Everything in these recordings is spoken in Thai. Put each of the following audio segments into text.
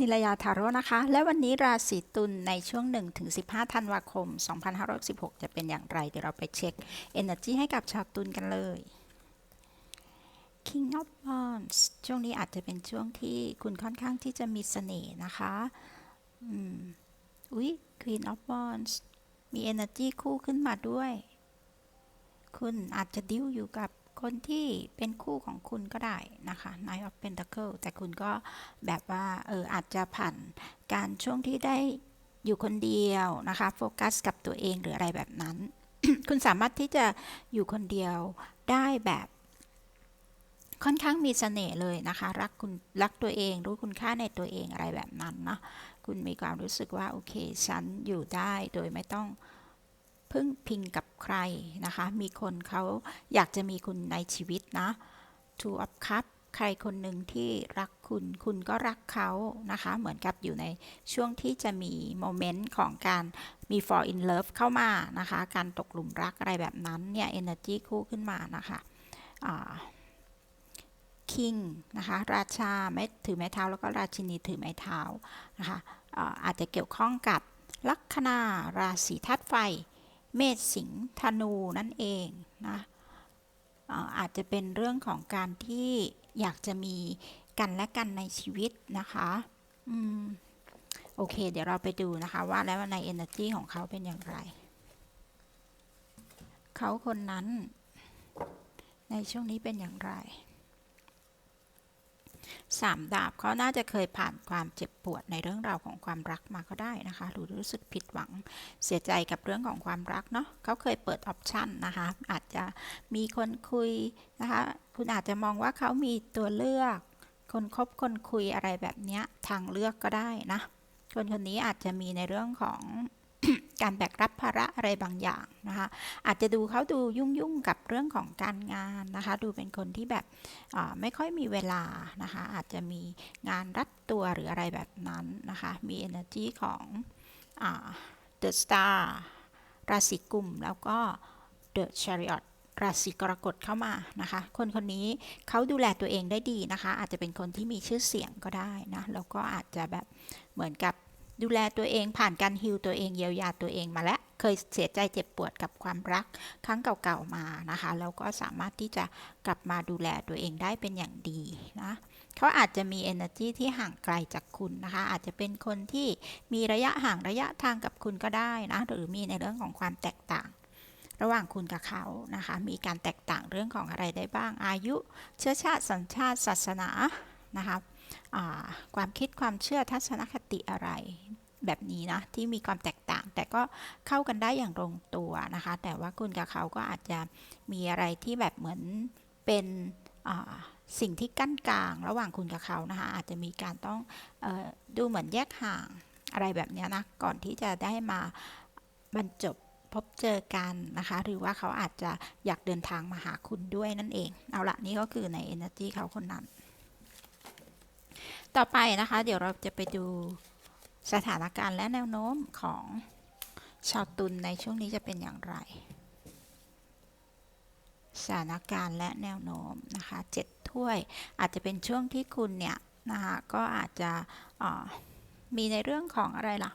นิลยาทาโร่นะคะ และวันนี้ราศีตุลในช่วง 1-15 ธันวาคม 2516จะเป็นอย่างไร เดี๋ยวเราไปเช็ค Energy ให้กับชาวตุลกันเลย King of Wands ช่วงนี้อาจจะเป็นช่วงที่คุณค่อนข้างที่จะมีเสน่ห์นะคะอืมอุ๊ย Queen of Wands มี Energy คู่ขึ้นมาด้วย คุณอาจจะดิ้วอยู่กับ คนที่เป็นคู่ของคุณก็ได้นะคะ Knight of Pentacle แต่คุณก็แบบว่าเอออาจจะผ่านการช่วงที่ได้อยู่คนเดียวนะคะโฟกัสกับตัวเองหรืออะไรแบบนั้น คุณสามารถที่จะอยู่คนเดียวได้แบบค่อนข้างมีเสน่ห์เลยนะคะ รักคุณรักตัวเองรู้คุณค่าในตัวเองอะไรแบบนั้นเนาะคุณมีความรู้สึกว่าโอเคฉันอยู่ได้โดยไม่ต้อง พึ่งพิงกับใครนะคะ มีคนเขาอยากจะมีคุณในชีวิตนะ Two of Cup ใครคนหนึ่งที่รักคุณ คุณก็รักเขานะคะ เหมือนกับอยู่ในช่วงที่จะมีโมเมนต์ของการมี fall in love เข้ามานะคะ การตกหลุมรักอะไรแบบนั้นเนี่ย energy คู่ขึ้นมานะคะคิงนะคะ ราชาไม้ถือไม้เท้าแล้วก็ราชินีถือไม้เท้านะคะอาอาจจะเกี่ยวข้องกับลัคนาราศีธาตุไฟ เมษสิงห์ธนูนั่นเองนะอาจจะเป็นเรื่องของการที่อยากจะมีกันและกันในชีวิตนะคะอืมโอเค เดี๋ยวเราไปดูนะคะว่าแล้วใน energy ของเขาเป็นอย่างไร เขาคนนั้นในช่วงนี้เป็นอย่างไร สามดาบเขาน่าจะเคยผ่านความเจ็บปวดในเรื่องราวของความรักมาก็ได้นะคะหรือรู้สึกผิดหวังเสียใจกับเรื่องของความรักเนาะเขาเคยเปิดออปชันนะคะอาจจะมีคนคุยนะคะคุณอาจจะมองว่าเขามีตัวเลือก คนคบคนคุยอะไรแบบนี้ทางเลือกก็ได้นะคนคนนี้อาจจะมีในเรื่องของ การแบกรับภาระอะไรบางอย่างนะคะ อาจจะดูเขาดูยุ่งๆกับเรื่องของการงานนะคะ ดูเป็นคนที่แบบไม่ค่อยมีเวลานะคะ อาจจะมีงานรัดตัวหรืออะไรแบบนั้นนะคะ มี energy ของอ The Star ราศีกุมแล้วก็ The Chariot ราศีกรกฎเข้ามานะคะ คนคนนี้เขาดูแลตัวเองได้ดีนะคะ อาจจะเป็นคนที่มีชื่อเสียงก็ได้นะ แล้วก็อาจจะแบบเหมือนกับ ดูแลตัวเองผ่านการฮิลตัวเองเยียวยาตัวเองมาแล้วเคยเสียใจเจ็บปวดกับความรักครั้งเก่าๆมานะคะแล้วก็สามารถที่จะกลับมาดูแลตัวเองได้เป็นอย่างดีนะเขาอาจจะมี energy ที่ห่างไกลจากคุณนะคะ อาจจะเป็นคนที่มีระยะห่างระยะทางกับคุณก็ได้นะหรือมีในเรื่องของความแตกต่าง ระหว่างคุณกับเขานะคะ มีการแตกต่างเรื่องของอะไรได้บ้างอายุ เชื้อชาติสัญชาติศาสนานะคะ ความคิดความเชื่อทัศนคติอะไรแบบนี้นะ ที่มีความแตกต่าง แต่ก็เข้ากันได้อย่างลงตัวนะคะ แต่ว่าคุณกับเขาก็อาจจะมีอะไรที่แบบเหมือนเป็นสิ่งที่กั้นกลางระหว่างคุณกับเขานะคะ อาจจะมีการต้องออดูเหมือนแยกห่างอะไรแบบนี้นะ ก่อนที่จะได้มาบรรจบพบเจอกันนะคะ หรือว่าเขาอาจจะอยากเดินทางมาหาคุณด้วยนั่นเอง เอาละนี่ก็คือใน energy เขาคนนั้น ต่อไปนะคะ เดี๋ยวเราจะไปดูสถานการณ์และแนวโน้มของชาวตุลในช่วงนี้จะเป็นอย่างไร สถานการณ์และแนวโน้มนะคะเจ็ดถ้วย อาจจะเป็นช่วงที่คุณเนี่ยนะคะก็อาจจะมีในเรื่องของอะไรล่ะ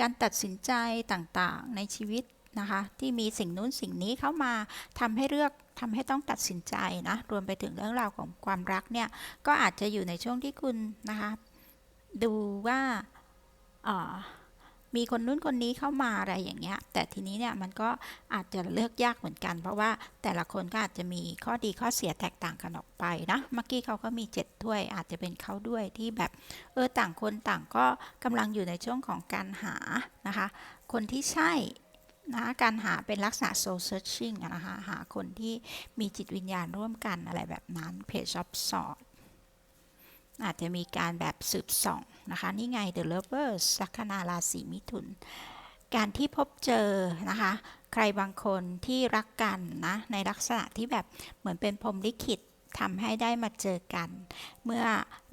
การตัดสินใจต่างๆในชีวิต นะคะ ที่มีสิ่งนู้นสิ่งนี้เข้ามาทำให้เลือกทำให้ต้องตัดสินใจนะ รวมไปถึงเรื่องราวของความรักเนี่ย ก็อาจจะอยู่ในช่วงที่คุณนะคะ ดูว่าออมีคนนู้นคนนี้เข้ามาอะไรอย่างเงี้ย แต่ทีนี้เนี่ยมันก็อาจจะเลือกยากเหมือนกัน เพราะว่าแต่ละคนก็อาจจะมีข้อดีข้อเสียแตกต่างกันออกไปนะเมื่อกี้เขาก็มีเจ็ดถ้วย อาจจะเป็นเขาด้วยที่แบบเออต่างคนต่างก็กำลังอยู่ในช่วงของการหานะคะ คนที่ใช่ นะการหาเป็นลักษณะ soul searching นะคะหาคนที่มีจิตวิญญาณร่วมกันอะไรแบบนั้น page of sword อาจจะมีการแบบสืบส่องนะคะ นี่ไง The Lovers ลัคนาราศีมิถุน การที่พบเจอนะคะ ใครบางคนที่รักกันนะ ในลักษณะที่แบบเหมือนเป็นพรหมลิขิตทำให้ได้มาเจอกัน เมื่อ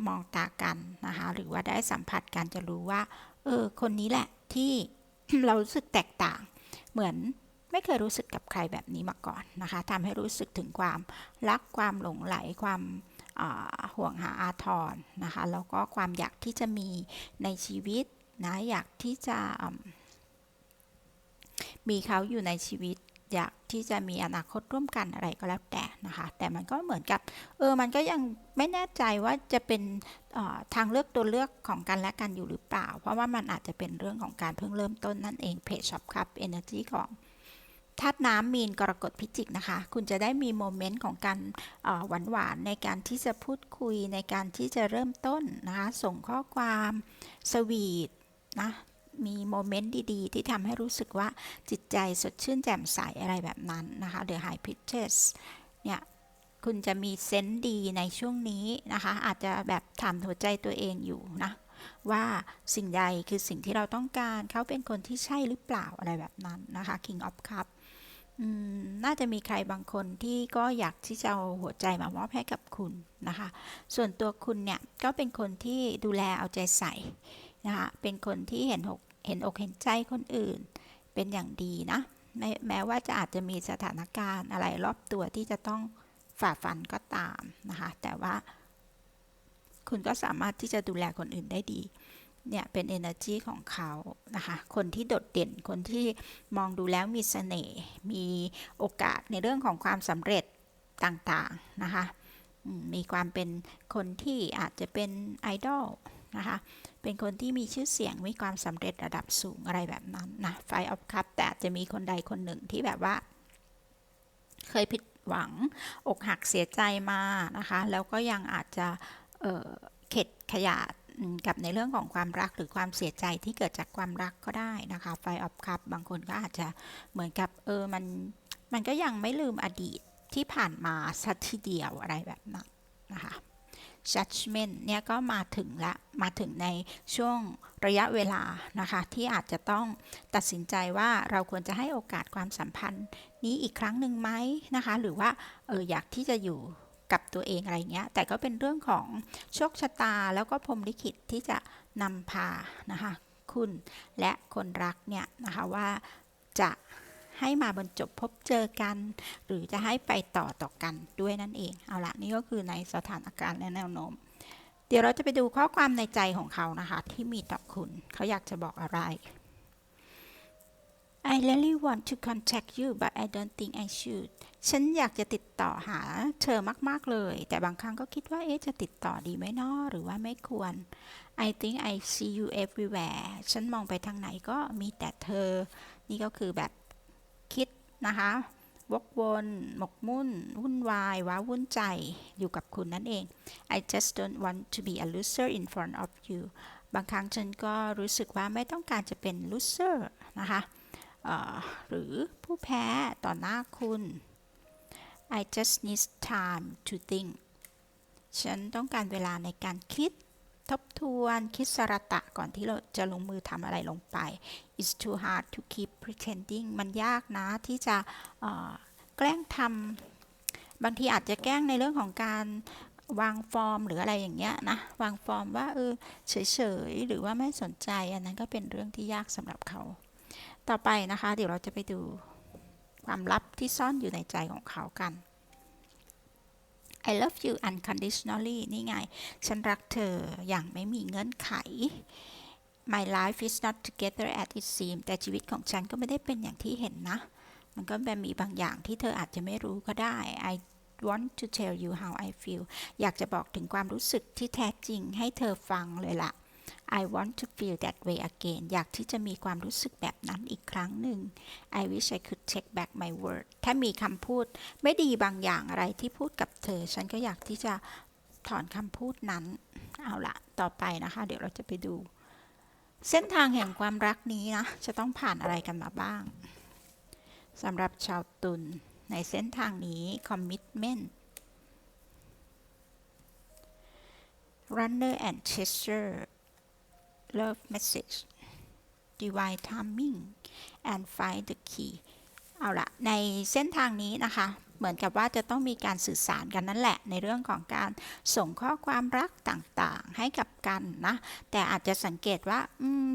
มองตากันนะคะ หรือว่าได้สัมผัสกันจะรู้ว่า เออ คนนี้แหละที่เรารู้สึกแตกต่าง เหมือนไม่เคยรู้สึกกับใครแบบนี้มาก่อนนะคะทำให้รู้สึกถึงความรักความหลงไหลความาห่วงหาอาทรนะคะแล้วก็ความอยากที่จะมีในชีวิตนะอยากที่จะมีเขาอยู่ในชีวิต อยากที่จะมีอนาคตร่วมกันอะไรก็แล้วแต่ นะคะ แต่มันก็เหมือนกับ เออ มันก็ยังไม่แน่ใจว่าจะเป็นออทางเลือกตัวเลือกของกันและกันอยู่หรือเปล่า เพราะว่ามันอาจจะเป็นเรื่องของการเพิ่งเริ่มต้นนั่นเองเพจช็อปครับ Energy ของธาตุน้ำมีนกรกฎพิจิกนะคะ คุณจะได้มีโมเมนต์ของการหวานหวานในการที่จะพูดคุยในการที่จะเริ่มต้นนะคะ ส่งข้อความสวีทนะมีโมเมนต์ดีๆ ที่ทำให้รู้สึกว่าจิตใจสดชื่นแจ่มใสอะไรแบบนั้นนะคะ The High Pitches เนี่ยคุณจะมีเซนส์ดีในช่วงนี้นะคะ อาจจะแบบถามหัวใจตัวเองอยู่นะ ว่าสิ่งใดคือสิ่งที่เราต้องการเขาเป็นคนที่ใช่หรือเปล่าอะไรแบบนั้นนะคะ King of Cup น่าจะมีใครบางคนที่ก็อยากที่จะเอาหัวใจมามอบให้กับคุณนะคะ ส่วนตัวคุณเนี่ยก็เป็นคนที่ดูแลเอาใจใส่นะคะ เป็นคนที่เห็นอกเห็นอกเห็นใจคนอื่น เป็นอย่างดีนะ แม้แม้ว่าจะอาจจะมีสถานการณ์อะไรรอบตัวที่จะต้องฝ่าฟันก็ตามนะคะแต่ว่าคุณก็สามารถที่จะดูแลคนอื่นได้ดีเนี่ยเป็น energy ของเขานะคะคนที่โดดเด่นคนที่มองดูแล้วมีเสน่ห์มีโอกาสในเรื่องของความสำเร็จต่างๆนะคะมีความเป็นคนที่อาจจะเป็นไอดอล นะคะ เป็นคนที่มีชื่อเสียงมีความสำเร็จระดับสูงอะไรแบบนั้นนะไฟออฟคัพแต่จะมีคนใดคนหนึ่งที่แบบว่า เคยผิดหวังอกหักเสียใจมานะคะ แล้วก็ยังอาจจะเเข็ดขยาดกับในเรื่องของความรักหรือความเสียใจที่เกิดจากความรักก็ได้นะคะไฟออฟคัพบางคนก็อาจจะเหมือนกับเออมันมันก็ยังไม่ลืมอดีตที่ผ่านมาสักทีเดียวอะไรแบบนั้นนะคะ judgment เนี่ยก็มาถึงละมาถึงในช่วงระยะเวลานะคะ ที่อาจจะต้องตัดสินใจว่าเราควรจะให้โอกาสความสัมพันธ์นี้อีกครั้งหนึ่งไหมนะคะ หรือว่าเอออยากที่จะอยู่กับตัวเองอะไรเงี้ย แต่ก็เป็นเรื่องของโชคชะตาแล้วก็พรหมลิขิตที่จะนำพานะคะคุณและคนรักเนี่ยนะคะว่าจะ ให้มาบรรจบพบเจอกัน หรือจะให้ไปต่อต่อกันด้วยนั่นเอง เอาละนี่ก็คือในสถานการณ์และแนวโน้ม เดี๋ยวเราจะไปดูข้อความในใจของเขานะคะ ที่มีต่อคุณเขาอยากจะบอกอะไร I really want to contact you but I don't think I should ฉันอยากจะติดต่อหาเธอมาก ๆ เลย แต่บางครั้งก็คิดว่า เอ๊ะ จะติดต่อดีไหมนาะหรือว่าไม่ควร I think I see you everywhere ฉันมองไปทางไหนก็มีแต่เธอ นี่ก็คือแบบ นะคะ วกวนหมกมุ่น วุ่นวาย ว้าวุ่นใจอยู่กับคุณนั่นเอง I just don't want to be a loser in front of you บางครั้งฉันก็รู้สึกว่าไม่ต้องการจะเป็น loser นะคะหรือผู้แพ้ต่อหน้าคุณ I just need time to think ฉันต้องการเวลาในการคิด ทบทวนคิดสระตะก่อนที่เราจะลงมือทำอะไรลงไป It's too hard to keep pretending มันยากนะที่จะแกล้งทำบางทีอาจจะแกล้งในเรื่องของการวางฟอร์มหรืออะไรอย่างเงี้ยนะวางฟอร์มว่าเออเฉยๆหรือว่าไม่สนใจอันนั้นก็เป็นเรื่องที่ยากสำหรับเขา ต่อไปนะคะ เดี๋ยวเราจะไปดูความลับที่ซ่อนอยู่ในใจของเขากัน I love you unconditionally นี่ไง ฉันรักเธออย่างไม่มีเงื่อนไข My life is not together as it seems แต่ชีวิตของฉันก็ไม่ได้เป็นอย่างที่เห็นนะ มันก็แบบมีบางอย่างที่เธออาจจะไม่รู้ก็ได้ I want to tell you how I feel อยากจะบอกถึงความรู้สึกที่แท้จริงให้เธอฟังเลยล่ะ I want to feel that way again อยากที่จะมีความรู้สึกแบบนั้นอีกครั้งหนึ่ง I wish I could take back my word ถ้ามีคำพูดไม่ดีบางอย่างอะไรที่พูดกับเธอ ฉันก็อยากที่จะถอนคำพูดนั้น เอาละต่อไปนะคะ เดี๋ยวเราจะไปดู เส้นทางแห่งความรักนี้นะ จะต้องผ่านอะไรกันมาบ้างสำหรับชาวตุลในเส้นทางนี้ commitment runner and chaser love message divine timing and find the key เอาละในเส้นทางนี้นะคะ เหมือนกับว่าจะต้องมีการสื่อสารกันนั่นแหละ ในเรื่องของการส่งข้อความรักต่างๆให้กับกันนะ แต่อาจจะสังเกตว่า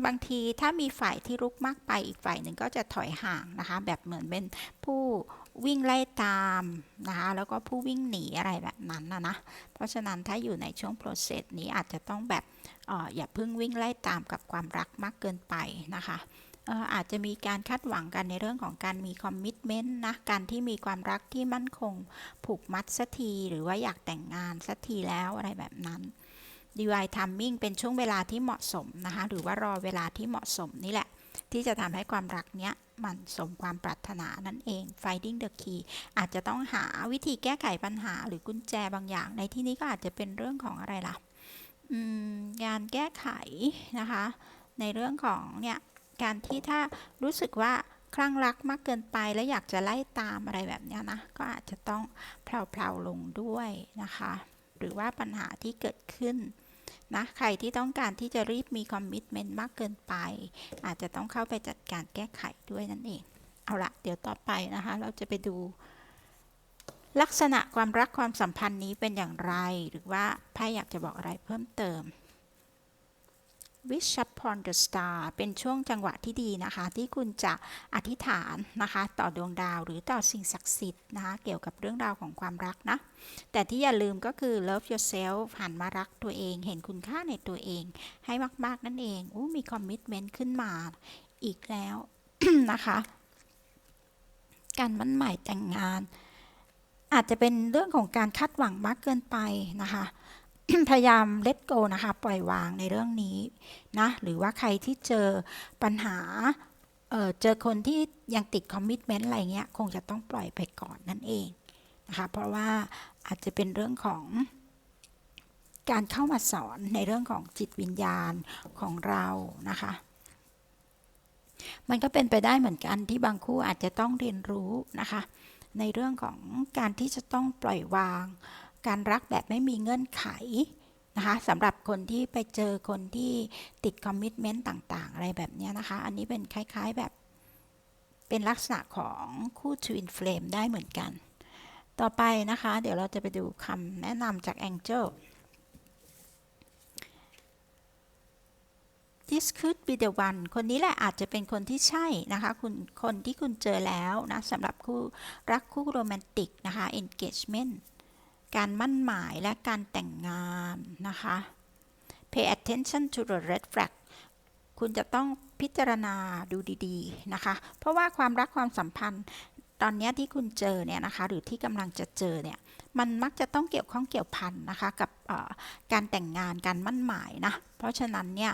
บางทีถ้ามีฝ่ายที่รุกมากไปอีกฝ่ายหนึ่งก็จะถอยห่างนะคะ แบบเหมือนเป็นผู้ วิ่งไล่ตามนะคะแล้วก็ผู้วิ่งหนีอะไรแบบนั้นนะนะ เพราะฉะนั้นถ้าอยู่ในช่วง process นี้อาจจะต้องแบบอออย่าเพิ่งวิ่งไล่ตามกับความรักมากเกินไปนะคะอาจจะมีการคาดหวังกันในเรื่องของการมีคอมมิชเมนต์นะ การที่มีความรักที่มั่นคงผูกมัดสักที หรือว่าอยากแต่งงานสักทีแล้วอะไรแบบนั้น Divine Timing เป็นช่วงเวลาที่เหมาะสมนะคะ หรือว่ารอเวลาที่เหมาะสมนี่แหละ ที่จะทำให้ความรักเนี้ยมันสมความปรารถนานั่นเอง Finding the key อาจจะต้องหาวิธีแก้ไขปัญหาหรือกุญแจบางอย่าง ในที่นี้ก็อาจจะเป็นเรื่องของอะไรล่ะการแก้ไขนะคะ ในเรื่องของเนี่ยการที่ถ้ารู้สึกว่าคลั่งรักมากเกินไปแล้วอยากจะไล่ตามอะไรแบบเนี้ยนะ ก็อาจจะต้องเพลาๆลงด้วยนะคะ หรือว่าปัญหาที่เกิดขึ้น นะใครที่ต้องการที่จะรีบมีคอมมิชเมนต์มากเกินไป อาจจะต้องเข้าไปจัดการแก้ไขด้วยนั่นเอง เอาละเดี๋ยวต่อไปนะคะ เราจะไปดู ลักษณะความรักความสัมพันธ์นี้เป็นอย่างไร หรือว่าไพ่อยากจะบอกอะไรเพิ่มเติม วิช upon the star เป็นช่วงจังหวะที่ดีนะคะ ที่คุณจะอธิษฐานนะคะ ต่อดวงดาวหรือต่อสิ่งศักดิ์สิทธิ์นะคะ เกี่ยวกับเรื่องราวของความรักนะ แต่ที่อย่าลืมก็คือ love yourself หันมารักตัวเอง เห็นคุณค่าในตัวเอง ให้มาก ๆ นั่นเองอู้มี commitment ขึ้นมาอีกแล้วนะคะ การมั่นหมายแต่งงาน อาจจะเป็นเรื่องของการคาดหวังมากเกินไปนะคะ พยายาม let go นะคะปล่อยวางในเรื่องนี้นะหรือว่าใครที่เจอปัญหาเเจอคนที่ยังติดคอมมิชเมนต์อะไรเงี้ยคงจะต้องปล่อยไปก่อนนั่นเองนะคะเพราะว่าอาจจะเป็นเรื่องของการเข้ามาสอนในเรื่องของจิตวิญญาณของเรานะคะ มันก็เป็นไปได้เหมือนกันที่บางคู่อาจจะต้องเรียนรู้นะคะ ในเรื่องของการที่จะต้องปล่อยวาง การรักแบบไม่มีเงื่อนไขนะคะสำหรับคนที่ไปเจอคนที่ติดคอมมิชเมนต์ต่างๆ อะไรแบบนี้นะคะ อันนี้เป็นคล้ายๆแบบเป็นลักษณะของคู่ Twin Flame ได้เหมือนกัน ต่อไปนะคะ เดี๋ยวเราจะไปดูคำแนะนำจาก Angel this could be the one คนนี้แหละอาจจะเป็นคนที่ใช่นะคะคุณคนที่คุณเจอแล้วนะสำหรับคู่รักคู่โรแมนติกนะคะ engagement การมั่นหมายและการแต่งงานนะคะ pay attention to the red flag คุณจะต้องพิจารณาดูดีๆนะคะ เพราะว่าความรักความสัมพันธ์ตอนนี้ที่คุณเจอเนี่ยนะคะ หรือที่กำลังจะเจอเนี่ย มันมักจะต้องเกี่ยวข้องเกี่ยวพันนะคะกับการแต่งงานการมั่นหมายนะ เพราะฉะนั้นเนี่ย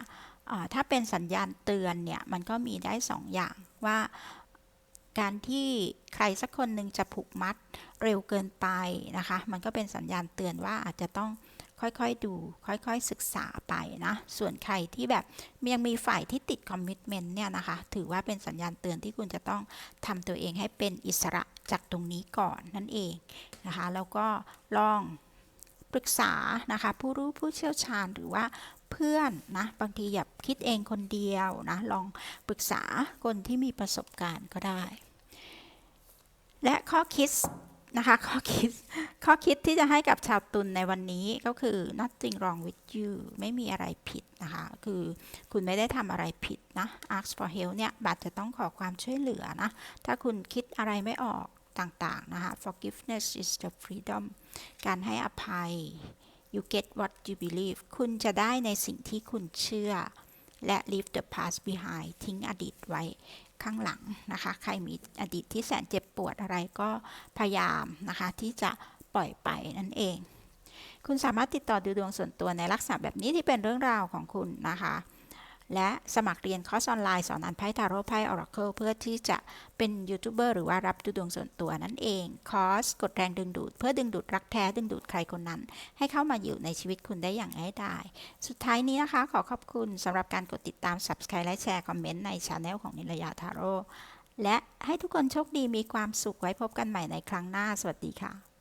ถ้าเป็นสัญญาณเตือนเนี่ย มันก็มีได้2ออย่างว่า การที่ใครสักคนหนึ่งจะผูกมัดเร็วเกินไปนะคะ มันก็เป็นสัญญาณเตือนว่าอาจจะต้องค่อยๆ ดู ค่อยๆ ศึกษาไปนะ ส่วนใครที่แบบยังมีฝ่ายที่ติดคอมมิชเมนต์เนี่ยนะคะ ถือว่าเป็นสัญญาณเตือนที่คุณจะต้องทำตัวเองให้เป็นอิสระจากตรงนี้ก่อนนั่นเองนะคะ แล้วก็ลองปรึกษานะคะ ผู้รู้ผู้เชี่ยวชาญหรือว่าเพื่อนนะบางทีอย่าคิดเองคนเดียวนะ ลองปรึกษาคนที่มีประสบการณ์ก็ได้ และข้อคิดนะคะข้อคิดข้อคิดที่จะให้กับชาวตุลในวันนี้ก็คือ nothing wrong with you ไม่มีอะไรผิดนะคะ คือคุณไม่ได้ทำอะไรผิดนะ ask for help เนี่ย บัตรจะต้องขอความช่วยเหลือนะ ถ้าคุณคิดอะไรไม่ออกต่าง ๆ นะคะ forgiveness is the freedom การให้อภัย you get what you believe คุณจะได้ในสิ่งที่คุณเชื่อ และ leave the past behind ทิ้งอดีตไว้ข้างหลังนะคะ ใครมีอดีตที่แสนเจ็บปวดอะไรก็พยายามนะคะ ที่จะปล่อยไปนั่นเอง คุณสามารถติดต่อดูดวงส่วนตัวในลักษณะแบบนี้ที่เป็นเรื่องราวของคุณนะคะ และสมัครเรียนคอร์สออนไลน์สอนอ่านไพ่ทาโร่ไพ่ออราเคิลเพื่อที่จะเป็นยูทูบเบอร์หรือว่ารับดูดวงส่วนตัวนั่นเอง คอร์สกดแรงดึงดูด เพื่อดึงดูดรักแท้ดึงดูดใครคนนั้น ให้เข้ามาอยู่ในชีวิตคุณได้อย่างง่ายดาย สุดท้ายนี้นะคะ ขอขอบคุณสำหรับการกดติดตาม Subscribe และแชร์คอมเมนต์ในช anel ของนิรยาทาโร่และให้ทุกคนโชคดีมีความสุขไว้พบกันใหม่ในครั้งหน้า สวัสดีค่ะ